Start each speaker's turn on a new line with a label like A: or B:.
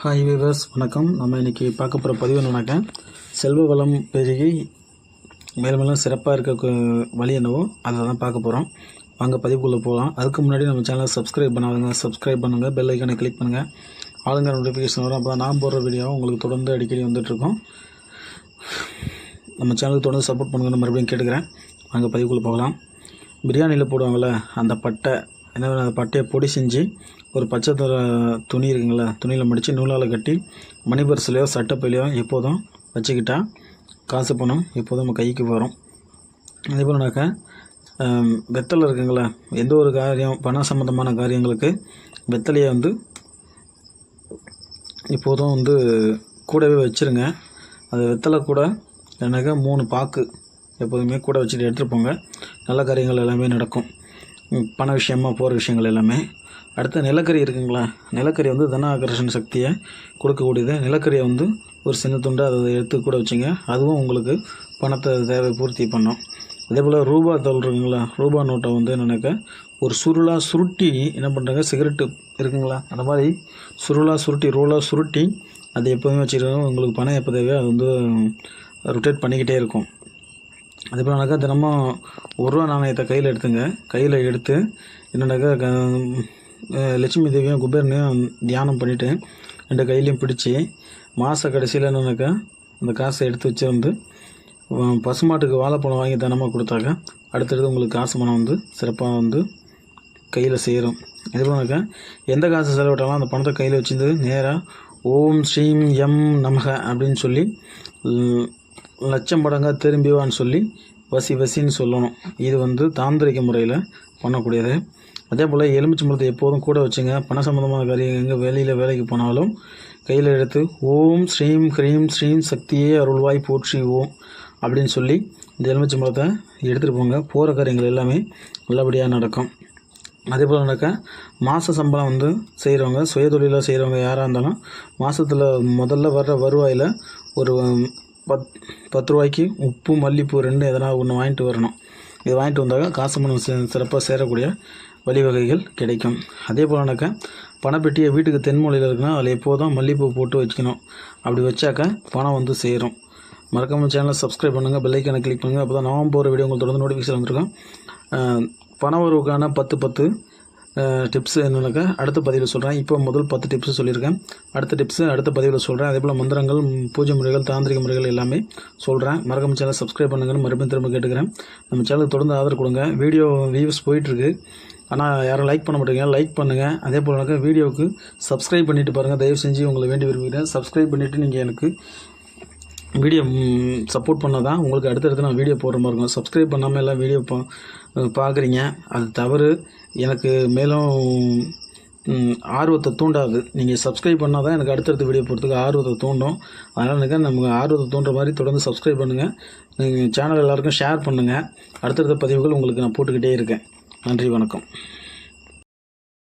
A: Hi viewers வணக்கம். நம்ம இன்றைக்கி பார்க்க போகிற பதிவு என்னன்னாக்கா செல்வ வளம் பெருகி மேலும் மேலும் சிறப்பாக இருக்க வழி என்னவோ அதை தான் பார்க்க போகிறோம் வாங்க பதிவுக்குள்ளே போகலாம் அதுக்கு முன்னாடி நம்ம சேனலை சப்ஸ்கிரைப் பண்ணாதுங்க சப்ஸ்கிரைப் பண்ணுங்கள் பெல் ஐக்கானை கிளிக் பண்ணுங்கள் ஆளுங்க நோட்டிஃபிகேஷன் வரும். அப்போ தான் நான் போடுற வீடியோ உங்களுக்கு தொடர்ந்து அடிக்கடி வந்துட்டுருக்கோம். நம்ம சேனலுக்கு தொடர்ந்து சப்போர்ட் பண்ணுங்கன்னு மறுபடியும் கேட்டுக்கிறேன். வாங்க பதிவுக்குள்ளே போகலாம். பிரியாணியில் போடுவாங்கள்ல அந்த பட்டை என்ன அந்த பட்டையை பொடி செஞ்சு ஒரு பச்சை துற துணி இருக்குங்களா துணியில் மடித்து நூலால் கட்டி மணி பர்ஸ்லையோ சட்டப்பையிலையோ எப்போதும் வச்சுக்கிட்டால் காசு பணம் எப்போதும் நம்ம கைக்கு வரும். அதே போலனாக்கா வெத்தலை இருக்குங்களா எந்த ஒரு காரியம் பணம் சம்மந்தமான காரியங்களுக்கு வெத்தலையை வந்து இப்போதும் வந்து கூடவே வச்சுருங்க. அது வெத்தலை கூட எனக்கு மூணு பாக்கு எப்போதுமே கூட வச்சுட்டு எடுத்துகிட்டு போங்க. நல்ல காரியங்கள் எல்லாமே நடக்கும். பண விஷயமாக போகிற விஷயங்கள் எல்லாமே. அடுத்து நிலக்கரி இருக்குங்களா? நிலக்கரி வந்து தன ஆகர்ஷண சக்தியை கொடுக்கக்கூடியது. நிலக்கரியை வந்து ஒரு சின்ன துண்டு அதை எடுத்து கூட வச்சுங்க. அதுவும் உங்களுக்கு பணத்தை தேவை பூர்த்தி பண்ணும். அதே போல் ரூபா தோல் இருக்குங்களா? ரூபா நோட்டை வந்து என்னென்னாக்கா ஒரு சுருளாக சுருட்டி என்ன பண்ணுறாங்க சிகரெட்டு இருக்குங்களா? அந்த மாதிரி சுருளாக சுருட்டி ரோலாக சுருட்டி அதை எப்போதுமே வச்சுருக்கோம் உங்களுக்கு பணம் எப்போ தேவையோ அது வந்து ரொட்டேட் பண்ணிக்கிட்டே இருக்கும். அதே போலனாக்கா தினமும் ஒரு ரூபா நாணயத்தை கையில் எடுத்துங்க. கையில் எடுத்து என்னென்னாக்கா க- லட்சுமி தேவியும் குபேரனையும் தியானம் பண்ணிவிட்டு ரெண்டு கையிலையும் பிடிச்சி மாத கடைசியில் என்னென்னாக்கா அந்த காசை எடுத்து வச்சு வந்து பசுமாட்டுக்கு வாழைப்பழம் வாங்கி தினமாக கொடுத்தாக்க அடுத்தடுத்து உங்களுக்கு காசு பணம் வந்து சிறப்பாக வந்து கையில் சேரும். இதுபோனாக்கா எந்த காசு செலவிட்டாலும் அந்த பணத்தை கையில் வச்சுருந்து நேராக ஓம் ஸ்ரீம் எம் நமக அப்படின்னு சொல்லி லட்சம் மடங்காக திரும்பி வான்னு சொல்லி வசி வசின்னு சொல்லணும். இது வந்து தாந்திரிக முறையில் பண்ணக்கூடியது. அதே போல் எலுமிச்சை மரத்தை எப்போதும் கூட வச்சுங்க. பண சம்மந்தமான காரியம் எங்கே வெளியில் வேலைக்கு போனாலும் கையில் எடுத்து ஓம் ஸ்ரீம் ஹ்ரீம் ஸ்ரீம் சக்தியே அருள்வாய் போற்றி ஓம் அப்படின்னு சொல்லி இந்த எலுமிச்சை மரத்தை எடுத்துகிட்டு போங்க. போகிற காரியங்கள் எல்லாமே நல்லபடியாக நடக்கும். அதே போல் நடக்க மாத சம்பளம் வந்து செய்கிறவங்க சுயதொழிலாக செய்கிறவங்க யாராக இருந்தாலும் மாதத்தில் முதல்ல வர்ற வருவாயில் ஒரு பத் பத்து ரூபாய்க்கு உப்பு மல்லிப்பூ ரெண்டு எதனா ஒன்று வாங்கிட்டு வரணும். இது வாங்கிட்டு வந்தாக்க காசு பணம் சிறப்பாக சேரக்கூடிய வழிவகைகள் கிடைக்கும். அதே போலனாக்கா பணப்பெட்டியை வீட்டுக்கு தென்மொழியில் இருக்குன்னா அதில் எப்போதும் மல்லிப்பூ போட்டு வச்சுக்கணும். அப்படி வச்சாக்கா பணம் வந்து சேரும். மறக்காம சேனலை சப்ஸ்கிரைப் பண்ணுங்கள் பெல்லைக்கான கிளிக் பண்ணுங்கள் அப்போ தான் நான் போகிற வீடியோ உங்களுக்கு தொடர்ந்து நோட்டிஃபிகேஷன் வந்திருக்கும். பண உறவுக்கான பத்து பத்து டிப்ஸ் என்னன்னாக்கா அடுத்த பதிவில் சொல்கிறேன் இப்போ முதல் பத்து டிப்ஸ் சொல்லியிருக்கேன். அடுத்த டிப்ஸு அடுத்த பதிவில் சொல்கிறேன் அதே போல் மந்திரங்கள் பூஜை முறைகள் தாந்திரிக முறைகள் எல்லாமே சொல்கிறேன் மறக்காம சேனல் சப்ஸ்கிரைப் பண்ணுங்கன்னு மறுபடியும் திரும்ப கேட்டுக்கிறேன். நம்ம சேனலுக்கு தொடர்ந்து ஆதரவு கொடுங்க. வீடியோ வியூஸ் போயிட்டுருக்கு. ஆனால் யாரும் லைக் பண்ண மாட்டேங்க. லைக் பண்ணுங்கள் அதே போலனாக்கா வீடியோவுக்கு சப்ஸ்கிரைப் பண்ணிவிட்டு பாருங்கள் தயவு செஞ்சு உங்களை வேண்டி விரும்புகிறேன். சப்ஸ்கிரைப் பண்ணிவிட்டு நீங்கள் எனக்கு வீடியோ சப்போர்ட் பண்ணால் தான் உங்களுக்கு அடுத்தடுத்து நான் வீடியோ போடுற மாதிரி இருக்கும். சப்ஸ்கிரைப் பண்ணாமல் எல்லாம் வீடியோ பா பார்க்குறீங்க அது தவறு. எனக்கு மேலும் ஆர்வத்தை தூண்டாது. நீங்கள் சப்ஸ்கிரைப் பண்ணால் தான் எனக்கு அடுத்தடுத்த வீடியோ போகிறதுக்கு ஆர்வத்தை தூண்டும். அதனால் எனக்கு நமக்கு ஆர்வத்தை தூண்டுற மாதிரி தொடர்ந்து சப்ஸ்கிரைப் பண்ணுங்கள் நீங்கள் சேனல் எல்லாருக்கும் ஷேர் பண்ணுங்கள் அடுத்தடுத்த பதிவுகள் உங்களுக்கு நான் போட்டுக்கிட்டே இருக்கேன். நன்றி வணக்கம்.